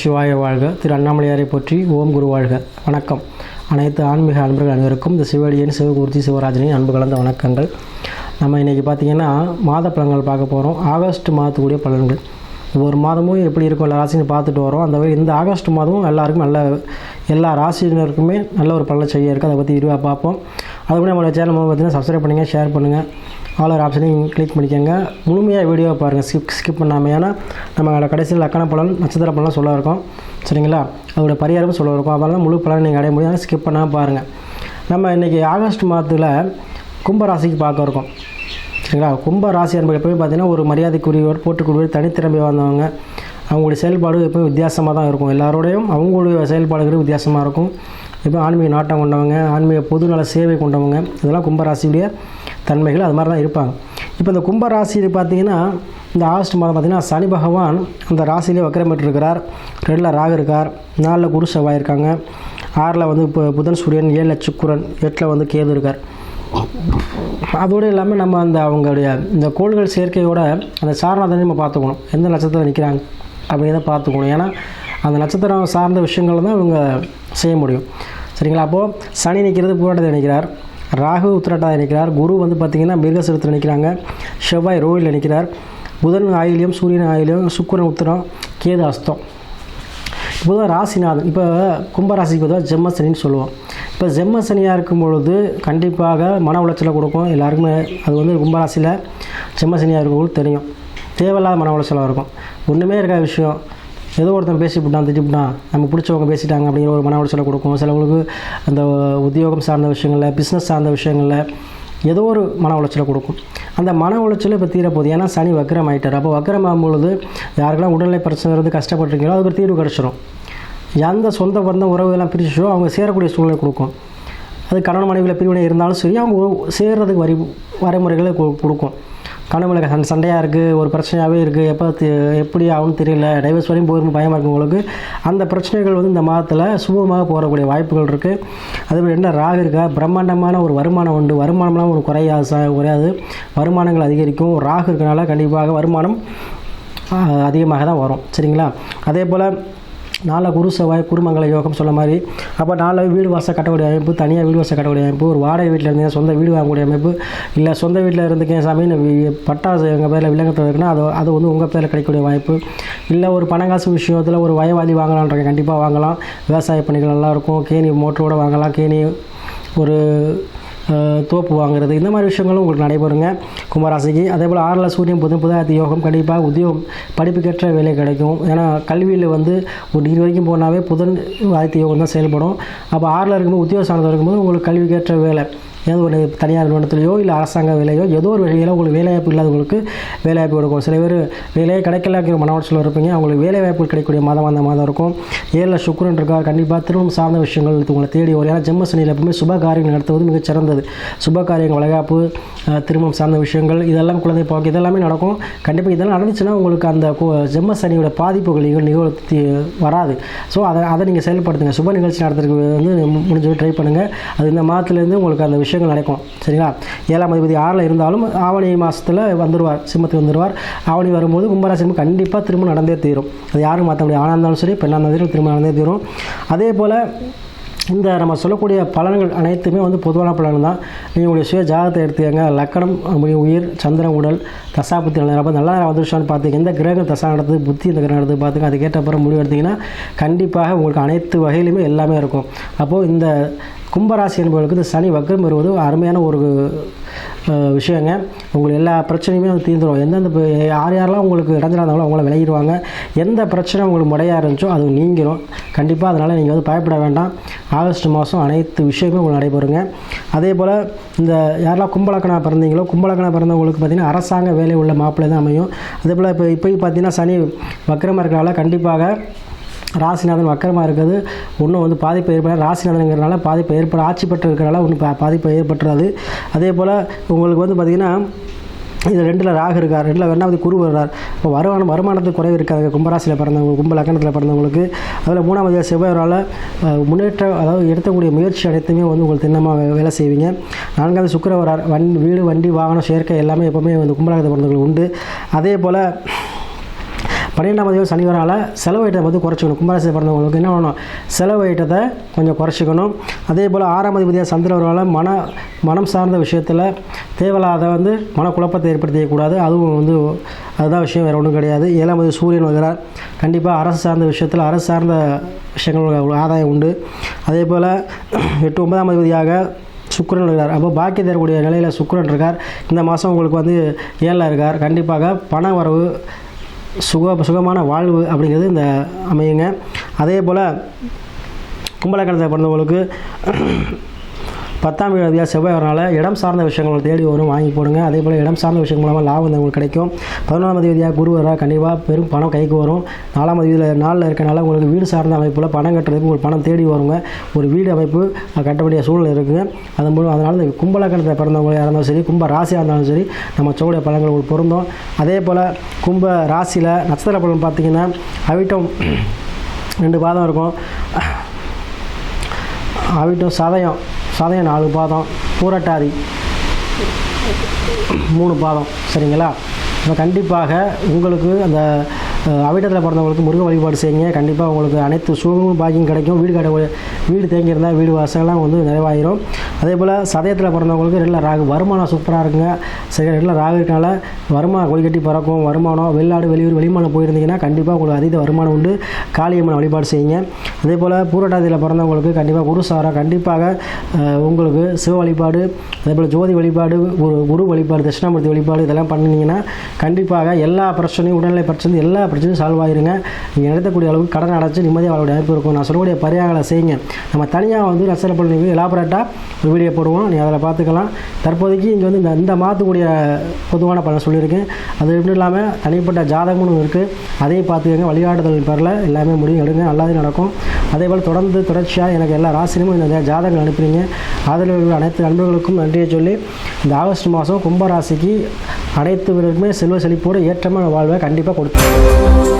சிவாய வாழ்க. திரு அண்ணாமலையாரை போற்றி ஓம் குரு வாழ்க. வணக்கம். அனைத்து ஆன்மீக அன்பர்கள் அனைவருக்கும் இந்த சிவடியன் சிவகூர்த்தி சிவராஜனின் அன்பு கலந்த வணக்கங்கள். நம்ம இன்றைக்கி பார்த்திங்கன்னா மாத பலன்கள் பார்க்க போகிறோம் ஆகஸ்ட் மாதத்துக்குரிய பலன்கள். ஒவ்வொரு மாதமும் எப்படி இருக்கும் எல்லா ராசின்னு பார்த்துட்டு வரோம். அந்த வகை இந்த ஆகஸ்ட் மாதமும் எல்லாருக்கும் நல்ல எல்லா ராசியினருக்குமே நல்ல ஒரு பலன் செய்ய இருக்குது அதை பற்றி விரிவாக பார்ப்போம். அதுக்கு நம்மளோட சேனல் பார்த்தீங்கன்னா சப்ஸ்கிரைப் பண்ணுங்கள் ஷேர் பண்ணுங்கள் ஆல் ஆப்ஷனையும் கிளிக் பண்ணிக்கோங்க. முழுமையாக வீடியோ பாருங்கள் ஸ்கிப் ஸ்கிப் பண்ணாமல் ஏன்னா நம்ம கடைசியில் அக்கண பலன் நட்சத்திர பலன் சொல்ல இருக்கோம். சரிங்களா? அதோட பரிகாரமும் சொல்ல இருக்கோம். தான் முழு பலன் நீங்கள் அடைய முடியாது ஸ்கிப் பண்ணாமல் பாருங்கள் நம்ம இன்றைக்கி ஆகஸ்ட் மாதத்தில் கும்பராசிக்கு பார்க்க இருக்கோம். சரிங்களா? கும்ப ராசி என்பது எப்பவுமே பார்த்தீங்கன்னா ஒரு மரியாதைக்குரியவர் போட்டுக்குரியவர் தனித்திறமை வந்தவங்க. அவங்களுடைய செயல்பாடு எப்பவும் வித்தியாசமாக தான் இருக்கும். எல்லாரோடையும் அவங்களுடைய செயல்பாடுகளும் வித்தியாசமாக இருக்கும். இப்போ ஆன்மீக நாட்டம் கொண்டவங்க ஆன்மீக பொதுநல சேவை கொண்டவங்க இதெல்லாம் கும்பராசியுடைய தன்மைகள் அது மாதிரி தான் இருப்பாங்க. இப்போ இந்த கும்பராசியில் பார்த்தீங்கன்னா இந்த ஆகஸ்ட் மாதம் பார்த்தீங்கன்னா சனி பகவான் அந்த ராசியிலே வக்கரம் இருக்கிறார் ரெண்டில் ராகு இருக்கார் நாலில் குரு செவ்வாய் இருக்காங்க. ஆறில் வந்து இப்போ புதன் சூரியன் ஏழில் சுக்குரன் எட்டில் வந்து கேது இருக்கார். அதோடு இல்லாமல் நம்ம அந்த அவங்களுடைய இந்த கோள்கள் சேர்க்கையோட அந்த சாரணத்தை நம்ம பார்த்துக்கணும். எந்த நட்சத்திரத்தில் நிற்கிறாங்க அப்படிங்கிறத பார்த்துக்கணும். ஏன்னா அந்த நட்சத்திரம் சார்ந்த விஷயங்கள் தான் இவங்க செய்ய முடியும். சரிங்களா? அப்போது சனி நிற்கிறது பூராட்டத்தை நிற்கிறார் ராகு உத்திரட்டாதி நிற்கிறார் குரு வந்து பார்த்திங்கன்னா மிருகசிரத்தில் நிற்கிறாங்க செவ்வாய் ரோவில் நிற்கிறார் புதன் ஆயிலியம் சூரியன் ஆயிலியம் சுக்கரன் உத்திரம் கேது அஸ்தம். பொதுவாக ராசிநாதன். இப்போ கும்பராசிக்கு பொதுவாக ஜெம்மசனின்னு சொல்லுவோம். இப்போ ஜெம்மசனியாக இருக்கும் பொழுது கண்டிப்பாக மன உளைச்சலை கொடுக்கும். எல்லாருக்குமே அது வந்து கும்பராசியில் ஜெம்மசனியாக இருக்கும்போது தெரியும். தேவையில்லாத மன உளைச்சலாக இருக்கும். ஒன்றுமே இருக்காத விஷயம். ஏதோ ஒருத்தன் பேசிவிட்டான் திட்டிவிட்டான் நம்ம பிடிச்சவங்க பேசிட்டாங்க அப்படிங்கிற ஒரு மன உளைச்சலை கொடுக்கும். சிலவங்களுக்கு அந்த உத்தியோகம் சார்ந்த விஷயங்களில் பிஸ்னஸ் சார்ந்த விஷயங்களில் ஏதோ ஒரு மன உளைச்சலை கொடுக்கும். அந்த மன உளைச்சல் இப்போ தீரப்போகுது ஏன்னா சனி வக்கரம் ஆகிட்டார் அப்போ வக்கரம் ஆகும்பொழுது யாருக்கெல்லாம் உடல்நிலை பிரச்சனை இருந்து கஷ்டப்பட்டுருக்கீங்களோ அதுக்கு தீர்வு கிடச்சிரும். எந்த சொந்த பந்த உறவுகள்லாம் பிரிச்சோ அவங்க சேரக்கூடிய சூழ்நிலை கொடுக்கும். அது கணவன் மனைவியில் பிரிவினை இருந்தாலும் சரி அவங்க சேர்றதுக்கு வரி வரைமுறைகளை கொடுக்கும். கணவனுக்கு சண்டை சண்டையாக இருக்குது ஒரு பிரச்சனையாகவே இருக்குது எப்போ எப்படி ஆகும்னு தெரியல. டைவர்ஸ் வரையும் போயிருந்து பயமாக இருக்கவங்களுக்கு அந்த பிரச்சனைகள் வந்து இந்த மாதத்தில் சுமூகமாக போகக்கூடிய வாய்ப்புகள் இருக்குது அதேபோல் என்ன ராகு இருக்கா? பிரம்மாண்டமான ஒரு வருமானம் உண்டு. வருமானம்லாம் ஒரு குறையாது ச குறையாது. வருமானங்கள் அதிகரிக்கும். ராகு இருக்கனால கண்டிப்பாக வருமானம் அதிகமாக தான் வரும். சரிங்களா? அதே போல் நாலா குரு செவ்வாய் குருமங்கல யோகம் சொன்ன மாதிரி. அப்போ நாலு வீடு வாசல் கட்டக்கூடிய அமைப்பு தனியாக வீடு வாசல் கட்டக்கூடிய அமைப்பு ஒரு வாடகை வீட்டில் இருந்தீங்க சொந்த வீடு வாங்கக்கூடிய அமைப்பு இல்லை சொந்த வீட்டில் இருந்துக்கேன் சாமி பட்டாசு பட்டா எங்கள் பேரில் விலங்கத்தில் இருக்குன்னா அது அது வந்து உங்கள் பேரில் கிடைக்கக்கூடிய வாய்ப்பு. இல்லை ஒரு பணங்காசு விஷயத்தில் ஒரு வயவாளி வாங்கலான்றீங்க கண்டிப்பாக வாங்கலாம். விவசாய பணிகள் நல்லாயிருக்கும் கேணி மோட்டரோட வாங்கலாம். கேணி ஒரு தோப்பு வாங்குறது. இந்த மாதிரி விஷயங்களும் உங்களுக்கு நடைபெறுங்க. கும்பராசிக்கு அதே போல் ஆறில் சூரியன் புதன் புதாயத்து யோகம் கண்டிப்பாக உத்தியோகம் படிப்புக்கேற்ற வேலை கிடைக்கும். ஏன்னா கல்வியில் வந்து ஒரு டிகிரி வரைக்கும் போனாவே புதன் ஆதித்த யோகம் தான் செயல்படும். அப்போ ஆறில் இருக்கும்போது உத்தியோக சார்ந்தது இருக்கும்போது உங்களுக்கு கல்விக்கேற்ற வேலை. ஏதோ ஒரு தனியார் நிறுவனத்திலையோ இல்லை அரசாங்க வேலையோ ஏதோ ஒரு வகையில் உங்களுக்கு வேலைவாய்ப்பு இல்லாதவங்களுக்கு வேலைவாய்ப்பு கொடுக்கும். சில பேர் வேலையே கிடைக்கலாங்கிற மன இருப்பீங்க. அவங்களுக்கு வேலைவாய்ப்பு கிடைக்கக்கூடிய மாதம் அந்த மாதம் இருக்கும். ஏழில் சுக்கிரன் இருக்கார். கண்டிப்பாக திருமணம் சார்ந்த விஷயங்கள் உங்களை தேடி வரும். ஏன்னா ஜெம்ம சனியில் எப்பவுமே சுப காரியங்கள் நடத்துவது மிகச் சிறந்தது சுப காரியங்கள் வளைகாப்பு திருமணம் சார்ந்த விஷயங்கள் இதெல்லாம் குழந்தை பாக்கு இதெல்லாமே நடக்கும். கண்டிப்பாக இதெல்லாம் நடந்துச்சுன்னா உங்களுக்கு அந்த ஜெம்ம சனியோட பாதிப்புகள் நிகழ் நிகழ்த்தி வராது. ஸோ அதை அதை நீங்கள் செயல்படுத்துங்க. சுப நிகழ்ச்சி நடத்துறதுக்கு வந்து முடிஞ்சது முடிஞ்ச ட்ரை பண்ணுங்கள் அது இந்த மாதத்துலேருந்து உங்களுக்கு அந்த விஷயங்கள் நடக்கும். சரிங்களா? ஏழாம் அதிபதி ஆறில் இருந்தாலும் ஆவணி மாதத்தில் வந்துடுவார் சிம்மத்துக்கு வந்துடுவார் ஆவணி வரும்போது கும்பராசி கண்டிப்பாக திரும்ப நடந்தே தீரும். அது யாரும் மாற்ற முடியாது. ஆணாக இருந்தாலும் சரி பெண்ணாக இருந்தாலும் சரி திரும்ப நடந்தே தீரும். அதே போல் இந்த நம்ம சொல்லக்கூடிய பலன்கள் அனைத்துமே வந்து பொதுவான பலன் தான். நீங்கள் உங்களுடைய சுய ஜாதகத்தை எடுத்துக்கங்க. லக்கணம் உயிர் சந்திரன் உடல் தசாபுத்தி நல்லா நல்லா நேரம் வந்துருச்சான்னு பார்த்துங்க எந்த கிரகங்கள் தசா நடத்துது புத்தி இந்த கிரகம் நடத்துது பார்த்துங்க அதுக்கேற்ற அப்புறம் முடிவு எடுத்தீங்கன்னா கண்டிப்பாக உங்களுக்கு அனைத்து வகையிலுமே எல்லாமே இருக்கும். அப்போது இந்த கும்பராசி என்பவர்களுக்கு இந்த சனி வக்ரம் வருவது அருமையான ஒரு விஷயங்க. உங்களுக்கு எல்லா பிரச்சனையுமே வந்து தீர்ந்துடும் எந்தெந்த யார் யாரெல்லாம் உங்களுக்கு இடைஞ்சலாந்தாங்களோ அவங்கள விளையிடுவாங்க எந்த பிரச்சனை உங்களுக்கு முறையாக இருந்துச்சோ அது நீங்கிடும் கண்டிப்பாக அதனால் நீங்கள் வந்து பயப்பட வேண்டாம். ஆகஸ்ட் மாதம் அனைத்து விஷயமும் உங்களுக்கு நடைபெறுங்க. அதே போல் இந்த யாரெல்லாம் கும்பலக்கணா பிறந்தீங்களோ கும்பலக்கணா பிறந்தவங்களுக்கு பார்த்திங்கன்னா அரசாங்க வேலை உள்ள மாப்பிள்ளை தான் அமையும். அதே போல் இப்போ இப்போ பார்த்தீங்கன்னா சனி வக்கரமாக இருக்கிறனால கண்டிப்பாக ராசிநாதன் வக்கரமாக இருக்கிறது. ஒன்றும் வந்து பாதிப்பு ஏற்பட ராசிநாதனுங்கிறனால பாதிப்பு ஏற்பட ஆட்சி பெற்று இருக்கிறனால ஒன்றும் பாதிப்பு ஏற்பட்டுறாது. அதே போல் உங்களுக்கு வந்து பார்த்திங்கன்னா இது ரெண்டில் ராகு இருக்கார் ரெண்டில் ரெண்டாவது குரு வர்றார். இப்போ வருமானம் வருமானத்துக்கு குறைவு இருக்காது கும்பராசியில் பிறந்தவங்க கும்ப லக்கணத்தில் பிறந்தவங்களுக்கு. அதில் மூணாவது செவ்வாயால் முன்னேற்ற அதாவது எடுக்கக்கூடிய முயற்சி அனைத்துமே வந்து உங்களுக்கு திண்ணமாக வேலை செய்வீங்க. நான்காவது சுக்கிர வரார். வண் வீடு வண்டி வாகனம் சேர்க்கை எல்லாமே எப்போவுமே வந்து கும்பலக்கணத்தில் பிறந்தவங்களுக்கு உண்டு. அதே போல் பன்னிரெண்டாம் தேதி சனி செலவு ஐட்டத்தை வந்து குறைச்சிக்கணும். கும்பராசி பிறந்தவங்களுக்கு என்ன பண்ணணும்? செலவு ஐட்டத்தை கொஞ்சம் குறைச்சிக்கணும். அதே போல் ஆறாம் அதிபதியாக சந்திரவரால் மன மனம் சார்ந்த விஷயத்தில் தேவையில்லாத வந்து மனக்குழப்பத்தை ஏற்படுத்திக்கக்கூடாது. அதுவும் வந்து அதுதான் விஷயம் வேறு ஒன்றும் கிடையாது. ஏழாம் தேதி சூரியன் வருகிறார். கண்டிப்பாக அரசு சார்ந்த விஷயத்தில் அரசு சார்ந்த விஷயங்கள் ஆதாயம் உண்டு. அதே போல் எட்டு ஒன்பதாம் அதிபதியாக சுக்கரன் இருக்கார் அப்போ பாக்கி தரக்கூடிய நிலையில் சுக்கரன் இருக்கார். இந்த மாதம் உங்களுக்கு வந்து ஏழில் இருக்கார். கண்டிப்பாக பண வரவு சுக சுகமான வாழ்வு அப்படிங்கிறது இந்த அமையுங்க. அதே போல் கும்பலக்கணத்தை பிறந்தவங்களுக்கு பத்தாம் தேதியாக செவ்வாய் வரனால இடம் சார்ந்த விஷயங்கள் தேடி வரும் வாங்கி போடுங்க. அதே போல் இடம் சார்ந்த விஷயம் மூலமாக லாபம் உங்களுக்கு கிடைக்கும். பதினொன்றாம் தேதியாக குரு வரா கண்டிப்பாக பெரும் பணம் கைக்கு வரும். நாலாம் தேதியில் நாளில் இருக்கனால உங்களுக்கு வீடு சார்ந்த அமைப்பில் பணம் கட்டுறதுக்கு உங்களுக்கு பணம் தேடி வருங்க. ஒரு வீடு அமைப்பு அது கட்டக்கூடிய சூழ்நிலை இருக்குது அது மூலம் அதனால் இந்த கும்பலக்கணத்தை பிறந்தவங்களாக இருந்தாலும் சரி கும்ப ராசியாக இருந்தாலும் சரி நம்ம சொல்லக்கூடிய பழங்கள் உங்களுக்கு பொருந்தும். அதே போல் கும்ப ராசியில் நட்சத்திர பலன் பார்த்தீங்கன்னா அவிட்டம் ரெண்டு பாதம் இருக்கும். அவிட்டம் சதயம். சதயம் நாலு பாதம் பூரட்டாதி மூணு பாதம் சரிங்களா? இப்போ கண்டிப்பாக உங்களுக்கு அந்த அவிட்டத்தில் பிறந்தவங்களுக்கு முருக வழிபாடு செய்யுங்க. கண்டிப்பாக உங்களுக்கு அனைத்து சுகமும் பாக்கியம் கிடைக்கும். வீடு கடை வீடு தேங்கியிருந்தால் வீடு வாசலாம் வந்து நிறைவாயிரும். அதே போல் சதயத்தில் பிறந்தவங்களுக்கு ரெண்டில் ராகு. வருமானம் சூப்பராக இருக்குங்க. சரி ரெண்டில் ராகு இருக்கனால வருமானம் கொள்கட்டி பறக்கும். வருமானம் வெளிநாடு வெளியூர் வெளிமானம் போயிருந்தீங்கன்னா கண்டிப்பாக உங்களுக்கு அதீத வருமானம் உண்டு. காளியம்மன் வழிபாடு செய்யுங்க. அதே போல் பூரட்டாதியில் பிறந்தவங்களுக்கு கண்டிப்பாக குரு சாரம் கண்டிப்பாக உங்களுக்கு சிவ வழிபாடு அதே போல் ஜோதி வழிபாடு குரு குரு வழிபாடு தட்சிணாமூர்த்தி வழிபாடு இதெல்லாம் பண்ணிங்கன்னா கண்டிப்பாக எல்லா பிரச்சனையும் உடல்நிலை பிரச்சனை எல்லா பிரச்சனையும் சால்வ் ஆயிருங்க. நீங்கள் நடத்தக்கூடிய அளவுக்கு கடன் அடைச்சு நிம்மதியாக வாழக்கூடிய வாய்ப்பு இருக்கும். நான் சொல்லக்கூடிய பரிகாரங்களை செய்யுங்க. நம்ம தனியாக வந்து ரசனை பண்ணி எலாபரேட்டாக வீடியோ போடுவோம். நீ அதில் பார்த்துக்கலாம். தற்போதைக்கு இங்கே வந்து இந்த இந்த மாதத்துக்கூடிய பொதுவான பலன் சொல்லியிருக்கேன் அது எப்படி இல்லாமல் தனிப்பட்ட ஜாதகமும் இருக்குது அதையும் பார்த்துக்கோங்க. வழிகாட்டுதல் பேரில் எல்லாமே முடிவு எடுங்க. நல்லாவே நடக்கும். அதே போல் தொடர்ந்து தொடர்ச்சியாக எனக்கு எல்லா ராசினும் இந்த ஜாதகங்கள் அனுப்புகிறீங்க அதில் உள்ள அனைத்து நண்பர்களுக்கும் நன்றியை சொல்லி இந்த ஆகஸ்ட் மாதம் கும்பராசிக்கு அனைத்து வீரருக்குமே செல்வ செழிப்போடு ஏற்றமான வாழ்வை கண்டிப்பாக கொடுத்துருவோம்